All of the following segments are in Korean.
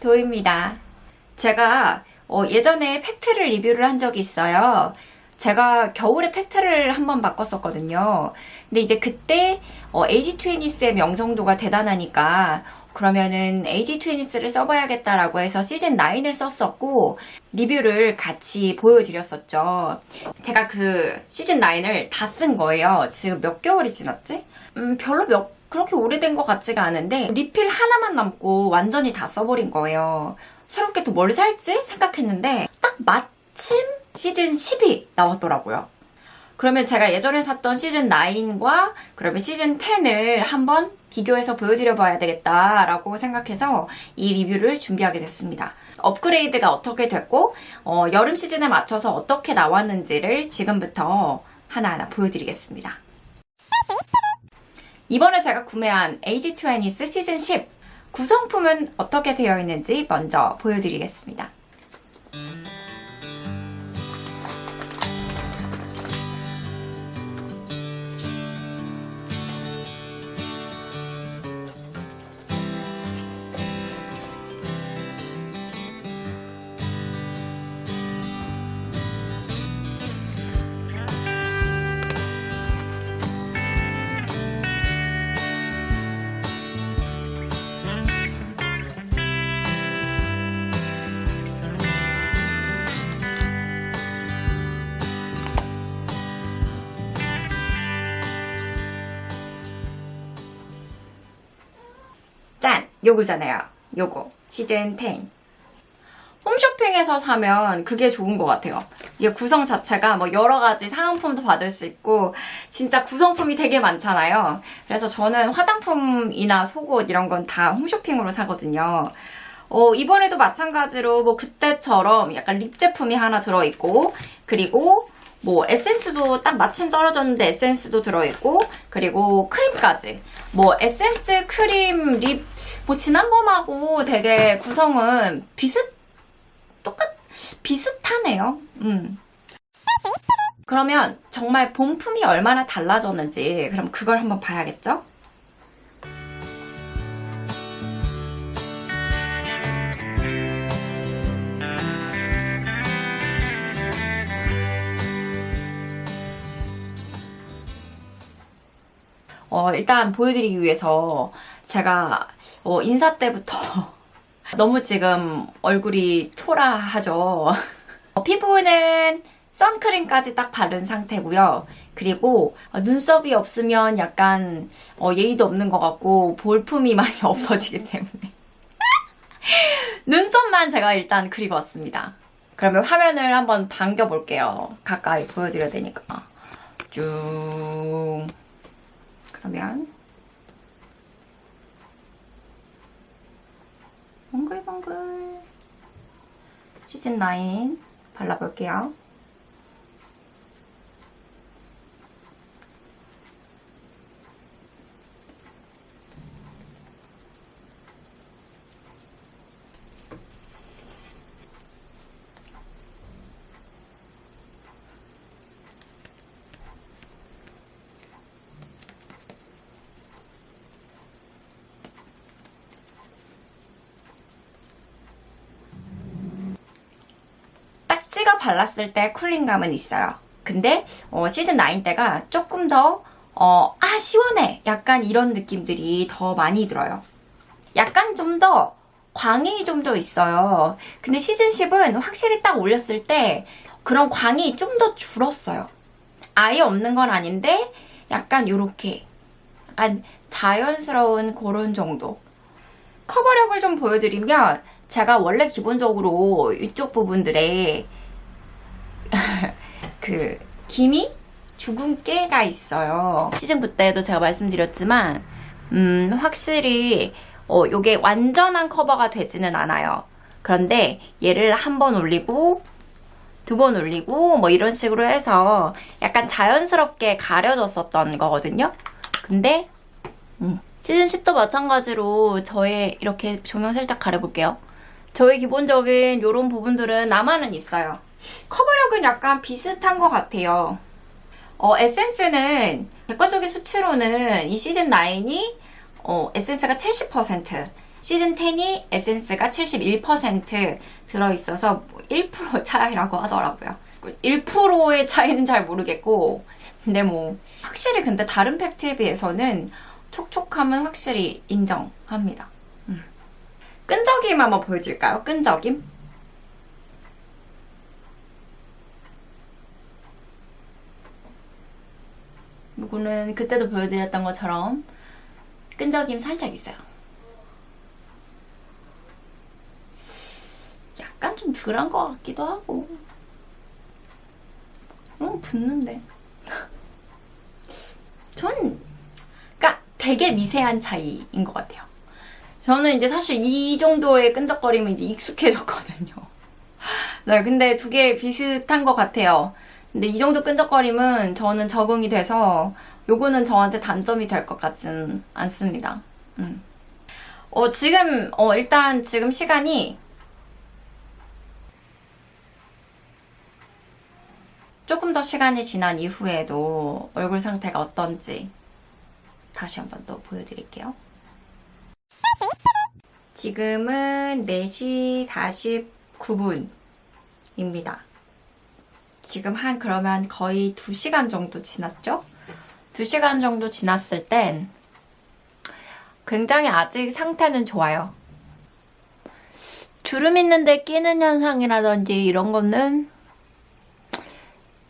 도입니다. 제가 어, 예전에 팩트를 리뷰를 한 적이 있어요. 제가 겨울에 팩트를 한번 바꿨었거든요. 근데 이제 그때 어, AG 트위니스의 명성도가 대단하니까 그러면은 AG 트위니스를 써봐야겠다라고 해서 시즌 9을 썼었고 리뷰를 같이 보여드렸었죠. 제가 그 시즌 9을 다 쓴 거예요. 지금 몇 개월이 지났지? 음, 별로 몇 그렇게 오래된 것 같지가 않은데 리필 하나만 남고 완전히 다 써버린 거예요. 새롭게 또 뭘 살지 생각했는데 딱 마침 시즌 10이 나왔더라고요. 그러면 제가 예전에 샀던 시즌 9과 그러면 시즌 10을 한번 비교해서 보여드려 봐야 되겠다라고 생각해서 이 리뷰를 준비하게 됐습니다. 업그레이드가 어떻게 됐고 어, 여름 시즌에 맞춰서 어떻게 나왔는지를 지금부터 하나하나 보여드리겠습니다. 이번에 제가 구매한 AG2N이스 시즌 10 구성품은 어떻게 되어 있는지 먼저 보여드리겠습니다. 요거잖아요. 요거. 시즌 10. 홈쇼핑에서 사면 그게 좋은 것 같아요. 이게 구성 자체가 뭐 여러 가지 사은품도 받을 수 있고 진짜 구성품이 되게 많잖아요. 그래서 저는 화장품이나 속옷 이런 건 다 홈쇼핑으로 사거든요. 어, 이번에도 마찬가지로 뭐 그때처럼 약간 립 제품이 하나 들어있고 그리고 뭐 에센스도 딱 마침 떨어졌는데 에센스도 들어있고 그리고 크림까지 뭐 에센스 크림 립 뭐 지난번하고 되게 구성은 비슷 똑같 비슷하네요. 음. 그러면 정말 본품이 얼마나 달라졌는지 그럼 그걸 한번 봐야겠죠? 어, 일단 보여드리기 위해서 제가 어, 인사 때부터 너무 지금 얼굴이 초라하죠. 어, 피부는 선크림까지 딱 바른 상태고요. 그리고 어, 눈썹이 없으면 약간 어, 예의도 없는 것 같고 볼품이 많이 없어지기 때문에 눈썹만 제가 일단 그리고 왔습니다. 그러면 화면을 한번 당겨 볼게요. 가까이 보여드려야 되니까. 쭉. 그러면 벙글벙글 시즌 9 발라볼게요. 딱 찍어 발랐을 때 쿨링감은 있어요. 근데 어, 시즌 9 때가 조금 더 어, 아 시원해 약간 이런 느낌들이 더 많이 들어요. 약간 좀 더 광이 좀 더 있어요. 근데 시즌 10은 확실히 딱 올렸을 때 그런 광이 좀 더 줄었어요. 아예 없는 건 아닌데 약간 요렇게 약간 자연스러운 그런 정도. 커버력을 좀 보여드리면 제가 원래 기본적으로 이쪽 부분들에 그 기미 주근깨가 있어요. 시즌 9 때도 제가 말씀드렸지만 음 확실히 어 요게 완전한 커버가 되지는 않아요. 그런데 얘를 한 번 올리고 두 번 올리고 뭐 이런 식으로 해서 약간 자연스럽게 가려졌었던 거거든요. 근데 음, 시즌 10도 마찬가지로 저의 이렇게 조명 살짝 가려볼게요. 저의 기본적인 이런 부분들은 나만은 있어요. 커버력은 약간 비슷한 것 같아요. 어, 에센스는 객관적인 수치로는 이 시즌 9이 어, 에센스가 70%, 시즌 10이 에센스가 71% 들어있어서 1% 차이라고 하더라고요. 1%의 차이는 잘 모르겠고, 근데 뭐, 확실히 근데 다른 팩트에 비해서는 촉촉함은 확실히 인정합니다. 음. 끈적임 한번 보여드릴까요? 끈적임? 이거는 그때도 보여드렸던 것처럼 끈적임 살짝 있어요. 약간 좀 덜한 것 같기도 하고. 그럼 붙는데. 전, 그니까 되게 미세한 차이인 것 같아요. 저는 이제 사실 이 정도의 끈적거림은 이제 익숙해졌거든요. 네, 근데 두 개 비슷한 것 같아요. 근데 이 정도 끈적거림은 저는 적응이 돼서 요거는 저한테 단점이 될 것 같진 않습니다. 음. 어, 지금, 어, 일단 지금 시간이 조금 더 시간이 지난 이후에도 얼굴 상태가 어떤지 다시 한번 또 보여드릴게요. 지금은 4시 49분입니다. 지금 한 그러면 거의 2시간 정도 지났죠? 2시간 정도 지났을 땐 굉장히 아직 상태는 좋아요. 주름 있는데 끼는 현상이라든지 이런 거는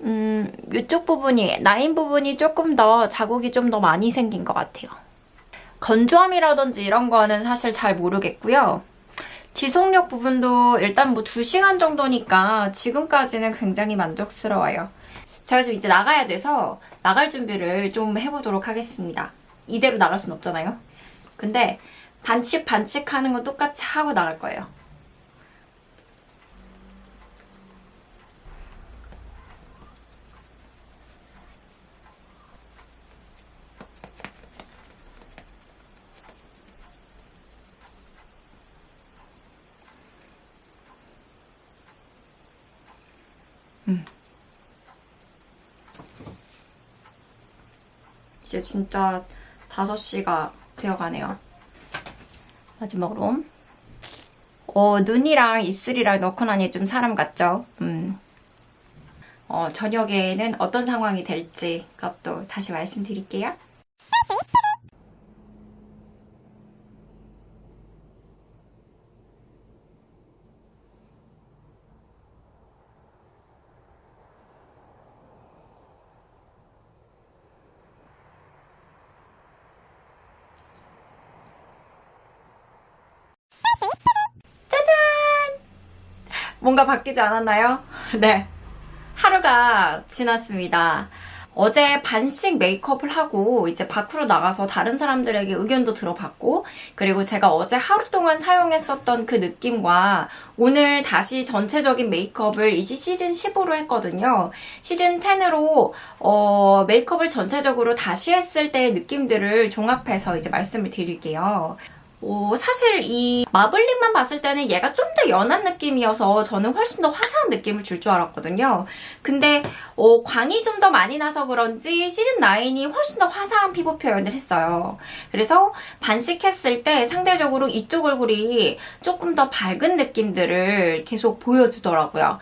음, 이쪽 부분이 라인 부분이 조금 더 자국이 좀 더 많이 생긴 것 같아요. 건조함이라든지 이런 거는 사실 잘 모르겠고요. 지속력 부분도 일단 뭐 2시간 정도니까 지금까지는 굉장히 만족스러워요. 제가 지금 이제 나가야 돼서 나갈 준비를 좀 해보도록 하겠습니다. 이대로 나갈 순 없잖아요. 근데 반칙 반칙 하는 건 똑같이 하고 나갈 거예요. 이제 진짜 5시가 되어가네요. 마지막으로. 어, 눈이랑 입술이랑 넣고 나니 좀 사람 같죠? 음. 어, 저녁에는 어떤 상황이 될지 그것도 다시 말씀드릴게요. 뭔가 바뀌지 않았나요? 네. 하루가 지났습니다. 어제 반씩 메이크업을 하고 이제 밖으로 나가서 다른 사람들에게 의견도 들어봤고 그리고 제가 어제 하루 동안 사용했었던 그 느낌과 오늘 다시 전체적인 메이크업을 이제 시즌 15로 했거든요. 시즌 10으로 어, 메이크업을 전체적으로 다시 했을 때의 느낌들을 종합해서 이제 말씀을 드릴게요. 어, 사실 이 마블링만 봤을 때는 얘가 좀 더 연한 느낌이어서 저는 훨씬 더 화사한 느낌을 줄 줄 알았거든요. 근데 어, 광이 좀 더 많이 나서 그런지 시즌 9이 훨씬 더 화사한 피부 표현을 했어요. 그래서 반식했을 때 상대적으로 이쪽 얼굴이 조금 더 밝은 느낌들을 계속 보여주더라고요.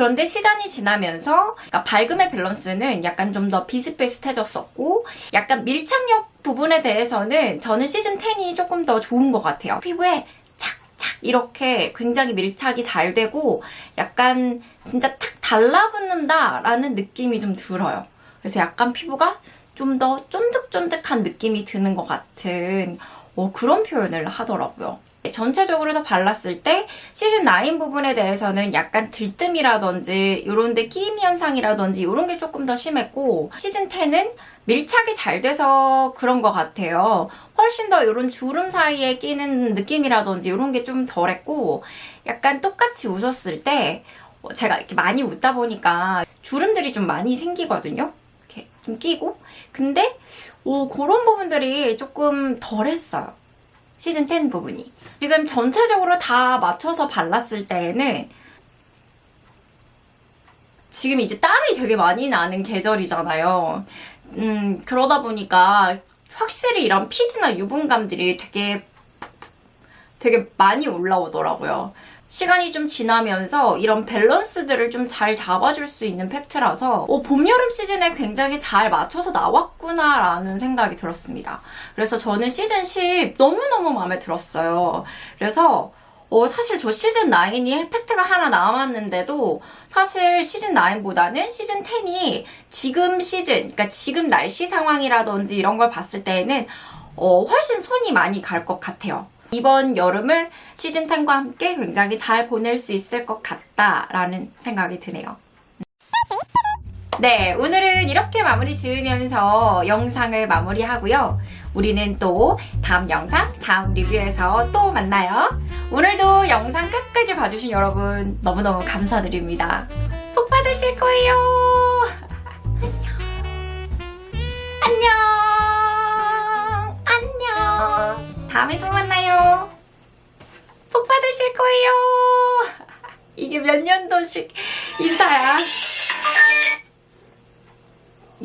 그런데 시간이 지나면서 그러니까 밝음의 밸런스는 약간 좀 더 비슷비슷해졌었고 약간 밀착력 부분에 대해서는 저는 시즌 10이 조금 더 좋은 것 같아요. 피부에 착착 이렇게 굉장히 밀착이 잘 되고 약간 진짜 탁 달라붙는다라는 느낌이 좀 들어요. 그래서 약간 피부가 좀 더 쫀득쫀득한 느낌이 드는 것 같은 어, 그런 표현을 하더라고요. 전체적으로 다 발랐을 때 시즌 9 부분에 대해서는 약간 들뜸이라든지 이런 데 끼임 현상이라든지 이런 게 조금 더 심했고 시즌 10은 밀착이 잘 돼서 그런 것 같아요. 훨씬 더 이런 주름 사이에 끼는 느낌이라든지 이런 게 좀 덜했고 약간 똑같이 웃었을 때 제가 이렇게 많이 웃다 보니까 주름들이 좀 많이 생기거든요. 이렇게 좀 끼고 근데 오, 그런 부분들이 조금 덜했어요. 시즌 10 부분이. 지금 전체적으로 다 맞춰서 발랐을 때에는 지금 이제 땀이 되게 많이 나는 계절이잖아요. 음, 그러다 보니까 확실히 이런 피지나 유분감들이 되게 되게 많이 올라오더라고요. 시간이 좀 지나면서 이런 밸런스들을 좀 잘 잡아줄 수 있는 팩트라서 어, 봄, 여름 시즌에 굉장히 잘 맞춰서 나왔구나 라는 생각이 들었습니다. 그래서 저는 시즌 10 너무너무 마음에 들었어요. 그래서 어, 사실 저 시즌 9이 팩트가 하나 남았는데도 사실 시즌 9보다는 시즌 10이 지금 시즌, 그러니까 지금 날씨 상황이라든지 이런 걸 봤을 때에는 어, 훨씬 손이 많이 갈 것 같아요. 이번 여름을 시즌 10과 함께 굉장히 잘 보낼 수 있을 것 같다라는 생각이 드네요. 네, 오늘은 이렇게 마무리 지으면서 영상을 마무리하고요. 우리는 또 다음 영상, 다음 리뷰에서 또 만나요. 오늘도 영상 끝까지 봐주신 여러분 너무너무 감사드립니다. 복 받으실 거예요. 다음에 또 만나요. 복 받으실 거예요. 이게 몇 년도씩 인사야.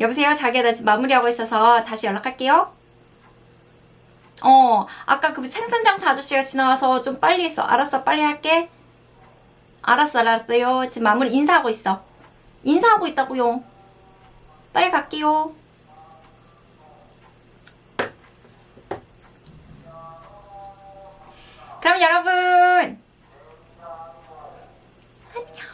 여보세요? 자기야, 나 지금 마무리하고 있어서 다시 연락할게요. 어, 아까 그 생선 장사 아저씨가 지나와서 좀 빨리 했어. 알았어, 빨리 할게. 알았어, 알았어요. 지금 마무리 인사하고 있어. 인사하고 있다고요. 빨리 갈게요. 그럼 여러분 안녕.